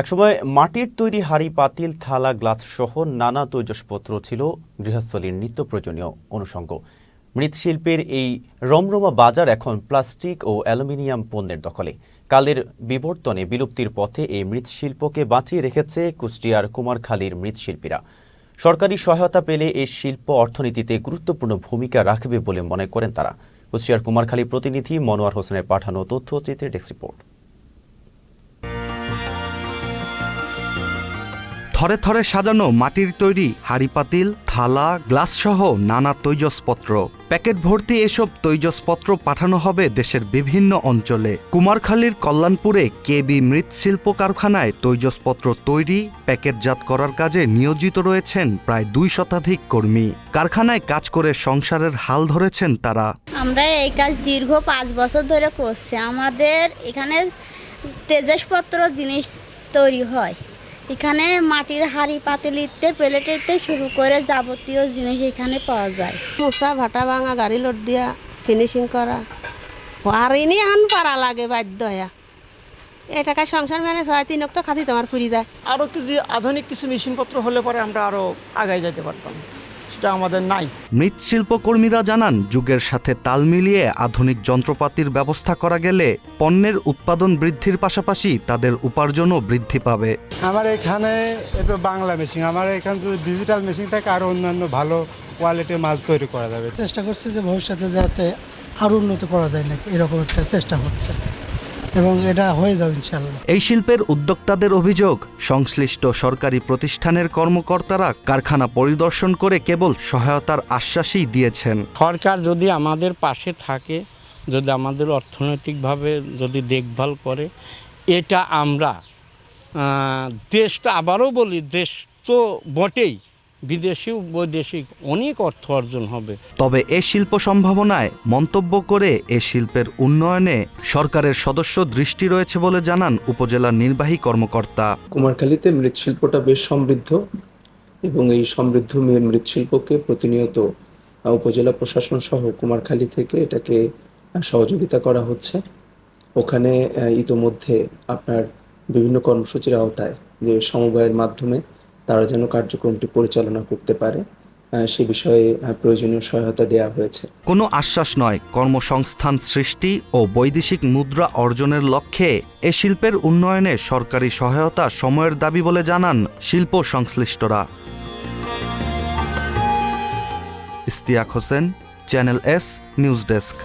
একসময় মাটির তৈরি হাড়ি, পাতিল, থালা, গ্লাস সহ নানা তৈজসপত্র ছিল গৃহস্থলীর নিত্য প্রয়োজনীয় অনুষঙ্গ। মৃৎশিল্পের এই রমরমা বাজার এখন প্লাস্টিক ও অ্যালুমিনিয়াম পণ্যের দখলে। কালের বিবর্তনে বিলুপ্তির পথে এই মৃৎশিল্পকে বাঁচিয়ে রেখেছে কুষ্টিয়ার কুমারখালীর মৃৎশিল্পীরা। সরকারি সহায়তা পেলে এই শিল্প অর্থনীতিতে গুরুত্বপূর্ণ ভূমিকা রাখবে বলে মনে করেন তারা। কুষ্টিয়ার কুমারখালী প্রতিনিধি মনোয়ার হোসেনের পাঠানো তথ্যচিত্রের ডেস্ক রিপোর্ট। থরে থরে সাজানো মাটির তৈরি হাড়ি পাতিল, থালা গ্লাস সহ নানা তৈজসপত্র। প্যাকেট ভর্তি এসব তৈজসপত্র পাঠানো হবে দেশের বিভিন্ন অঞ্চলে। কুমারখালীর কল্যাণপুরে কেবি মৃৎশিল্প কারখানায় তৈজসপত্র তৈরি, প্যাকেটজাত করার কাজে নিয়োজিত রয়েছেন প্রায় দুই শতাধিক কর্মী। কারখানায় কাজ করে সংসারের হাল ধরেছেন তারা। আমরা এই কাজ দীর্ঘ পাঁচ বছর ধরে করছি। আমাদের এখানে তেজসপত্র জিনিস তৈরি হয়। এখানে মাটির হাড়ি পাতিলিতে প্লেটেতে শুরু করে যাবতীয় জিনিস এখানে পাওয়া যায়। মোসা ভাটা ভাঙা গাড়ি লোড দিয়া ফিনিশিং করা। আর এনে আন পারা লাগে বাধ্য হয়া এ টাকায় সংসার ম্যানেজ হয় তিনক তো খাতি তোমার ফুরি দেয়। আরও কিছু আধুনিক কিছু মেশিনপত্র হলে পরে আমরা আরও আগায় যেতে পারতাম। সেটা আমাদের নাই। মৃৎশিল্প কর্মীরা জানান যুগের সাথে তাল মিলিয়ে আধুনিক যন্ত্রপাতির ব্যবস্থা করা গেলে পণ্যের উৎপাদন বৃদ্ধির পাশাপাশি তাদের উপার্জনও বৃদ্ধি পাবে। আমার এখানে এটা বাংলা মেশিন আমার এখানে যদি ডিজিটাল মেশিন থাকে আরও অন্যান্য ভালো কোয়ালিটির মাল তৈরি করা যাবে। চেষ্টা করছি যে ভবিষ্যতে যাতে আরও উন্নত করা যায় নাকি এরকম একটা চেষ্টা হচ্ছে। এবং এটা হয়ে যাবে ইনশাল্লাহ এই শিল্পের উদ্যোক্তাদের অভিযোগ সংশ্লিষ্ট সরকারি প্রতিষ্ঠানের কর্মকর্তারা কারখানা পরিদর্শন করে কেবল সহায়তার আশ্বাসই দিয়েছেন। সরকার যদি আমাদের পাশে থাকে যদি আমাদের অর্থনৈতিকভাবে যদি দেখভাল করে এটা আমরা দেশটা আবারও বলি দেশ তো বটেই। বিদেশি বৈদেশিক অনেক অর্থ অর্জন হবে। তবে এ শিল্প সম্ভাবনায় মন্তব্য করে এ শিল্পের উন্নয়নে সরকারের সদস্য দৃষ্টি রয়েছে বলে জানান উপজেলা নির্বাহী কর্মকর্তা। কুমারখালীতে মৃৎশিল্পটা বেশ সমৃদ্ধ এবং এই সমৃদ্ধ মৃৎশিল্পকে প্রতিনিয়ত উপজেলা প্রশাসন সহ কুমারখালী থেকে এটাকে সহযোগিতা করা হচ্ছে। ওখানে ইতোমধ্যে আপনার বিভিন্ন কর্মসূচির আওতায় যে সমবায়ের মাধ্যমে তারা যেন কার্যক্রমটি পরিচালনা করতে পারে সে বিষয়ে প্রয়োজনীয় সহায়তা দেওয়া হয়েছে। কোনো আশ্বাস নয়, কর্মসংস্থান সৃষ্টি ও বৈদেশিক মুদ্রা অর্জনের লক্ষ্যে এ শিল্পের উন্নয়নে সরকারি সহায়তা সময়ের দাবি বলে জানান শিল্প সংশ্লিষ্টরা। Istiaq Hossain, channel S, news desk.